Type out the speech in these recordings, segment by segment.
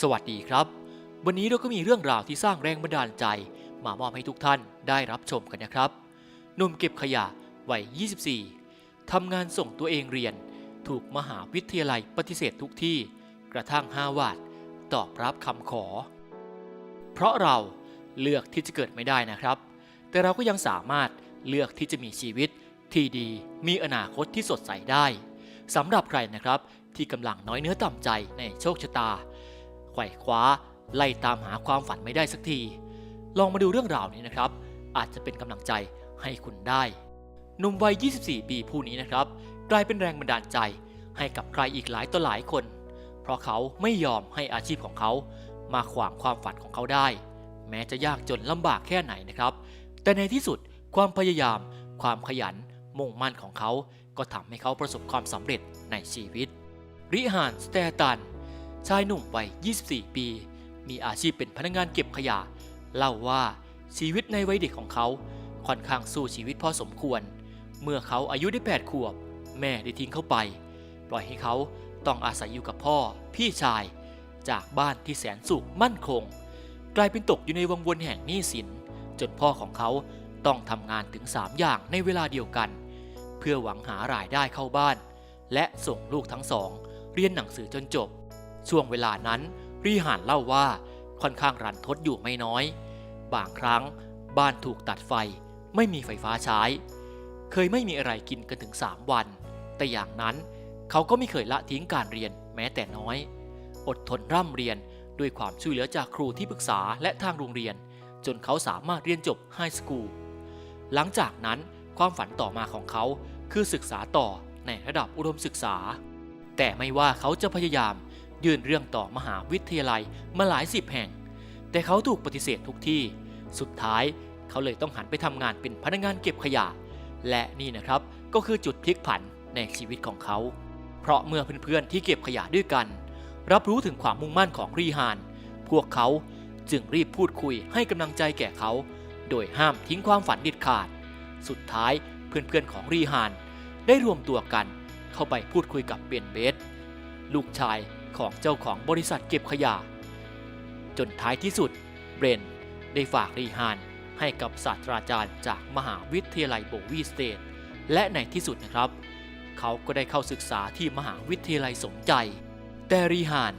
สวัสดีครับ วันนี้เราก็มีเรื่องราวที่สร้างแรงบันดาลใจ มามอบให้ทุกท่านได้รับชมกันนะครับหนุ่มเก็บขยะวัย 24 ทำงานส่งตัวเองเรียน ถูกมหาวิทยาลัยปฏิเสธทุกที่ กระทั่งฮาวาดตอบรับคำขอ เพราะเราเลือกที่จะเกิดไม่ได้นะครับ แต่เราก็ยังสามารถเลือกที่จะมีชีวิตที่ดี มีอนาคตที่สดใสได้สำหรับใครนะครับที่กำลังน้อยเนื้อต่ำใจในโชคชะตา ไขว่คว้า ไล่ตามหาความฝันไม่ได้สักที ลองมาดูเรื่องราวนี้นะครับ อาจจะเป็นกำลังใจให้คุณได้หนุ่มวัย 24 ปีผู้นี้นะครับ กลายเป็นแรงบันดาลใจให้กับใครอีกหลายต่อหลายคน เพราะเขาไม่ยอมให้อาชีพของเขา มาขวางความฝันของเขาได้ แม้จะยากจนลำบากแค่ไหนนะครับ แต่ในที่สุดความพยายาม ความขยัน มุ่งมั่นของเขา ก็ทำให้เขาประสบความสำเร็จในชีวิต ริฮาน สเตตัน ชายหนุ่มวัย 24 ปี มีอาชีพเป็นพนักงานเก็บขยะ เล่าว่าชีวิตในวัยเด็กของเขาค่อนข้างสู้ชีวิตพอสมควร เมื่อเขาอายุได้ 8 ขวบ แม่ได้ทิ้งเขาไป ปล่อยให้เขาต้องอาศัยอยู่กับพ่อ พี่ชาย จากบ้านที่แสนสุขมั่นคง กลายเป็นตกอยู่ในวังวนแห่งหนี้สิน จนพ่อของเขาต้องทำงานถึง 3 อย่างในเวลาเดียวกัน เพื่อหวังหารายได้เข้าบ้าน และส่งลูกทั้งสอง เรียนหนังสือจนจบ ช่วงเวลานั้นรีหานเล่าว่าค่อนข้างรันทดอยู่ไม่น้อย บางครั้งบ้านถูกตัดไฟ ไม่มีไฟฟ้าใช้ เคยไม่มีอะไรกินกันถึง 3 วัน แต่อย่างนั้นเขาก็ไม่เคยละทิ้งการเรียนแม้แต่น้อย อดทนร่ำเรียนด้วยความช่วยเหลือจากครูที่ปรึกษาและทางโรงเรียน จนเขาสามารถเรียนจบไฮสคูลหลังจากนั้นความฝันต่อมาของเขาคือศึกษาต่อในระดับอุดมศึกษา แต่ไม่ว่าเขาจะพยายาม ยื่นเรื่องต่อมหาวิทยาลัยมาหลายสิบแห่ง แต่เขาถูกปฏิเสธทุกที่ สุดท้ายเขาเลยต้องหันไปทำงานเป็นพนักงานเก็บขยะ และนี่นะครับก็คือจุดพลิกผันในชีวิตของเขา เพราะเมื่อเพื่อนๆที่เก็บขยะด้วยกัน รับรู้ถึงความมุ่งมั่นของรีฮาน พวกเขาจึงรีบพูดคุยให้กำลังใจแก่เขา โดยห้ามทิ้งความฝันเด็ดขาด สุดท้ายเพื่อนๆของรีฮาน ได้รวมตัวกันเข้าไปพูดคุยกับเบนเบสลูกชาย ของเจ้าของบริษัทเก็บขยะ จนท้ายที่สุด เบรนได้ฝากรีฮานให้กับศาสตราจารย์จากมหาวิทยาลัยโบวีสเตทและในที่สุดนะครับ เขาก็ได้เข้าศึกษาที่มหาวิทยาลัยสมใจ แต่รีฮาน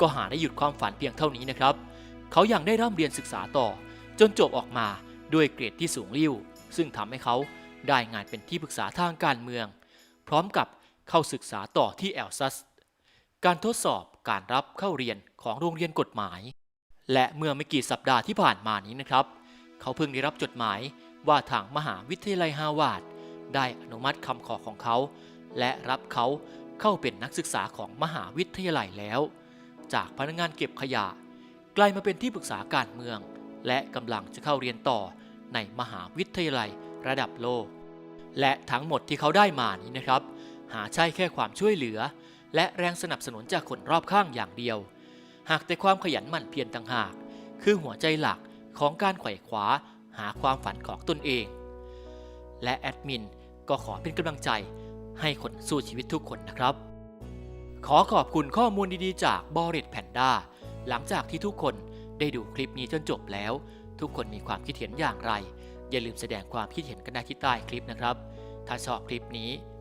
ก็หาได้หยุดความฝันเพียงเท่านี้นะครับ เขายัางได้ร่ำเรียนศึกษาต่อ จนจบออกมาด้วยเกรดที่สูงลิ่วซึ่งทำให้เขาได้งานเป็นที่ปรึกษาทางการเมือง พร้อมกับเข้าศึกษาต่อที่แอลซัส การทดสอบการรับเข้าเรียนของโรงเรียนกฎหมาย และเมื่อไม่กี่สัปดาห์ที่ผ่านมานี้นะครับ เขาเพิ่งได้รับจดหมายว่าทางมหาวิทยาลัยฮาวาดได้อนุมัติคำขอของเขา และรับเขาเข้าเป็นนักศึกษาของมหาวิทยาลัยแล้ว จากพนักงานเก็บขยะ กลายมาเป็นที่ปรึกษาการเมือง และกำลังจะเข้าเรียนต่อในมหาวิทยาลัยระดับโลก และทั้งหมดที่เขาได้มานี้นะครับ หาใช่แค่ความช่วยเหลือ และแรงสนับสนุนจากคนรอบข้างอย่างเดียว หากแต่ความขยันหมั่นเพียรต่างหาก คือหัวใจหลักของการไขว่คว้าหาความฝันของตนเอง และแอดมินก็ขอเป็นกำลังใจให้คนสู้ชีวิตทุกคนนะครับ ขอขอบคุณข้อมูลดีๆ จากบอริ t แพนด้าหลังจากที่ทุกคนได้ดูคลิปนี้จนจบแล้ว ทุกคนมีความคิดเห็นอย่างไร อย่าลืมแสดงความคิดเห็นกันได้ที่ใต้คลิปนะครับ ถ้าชอบคลิปนี้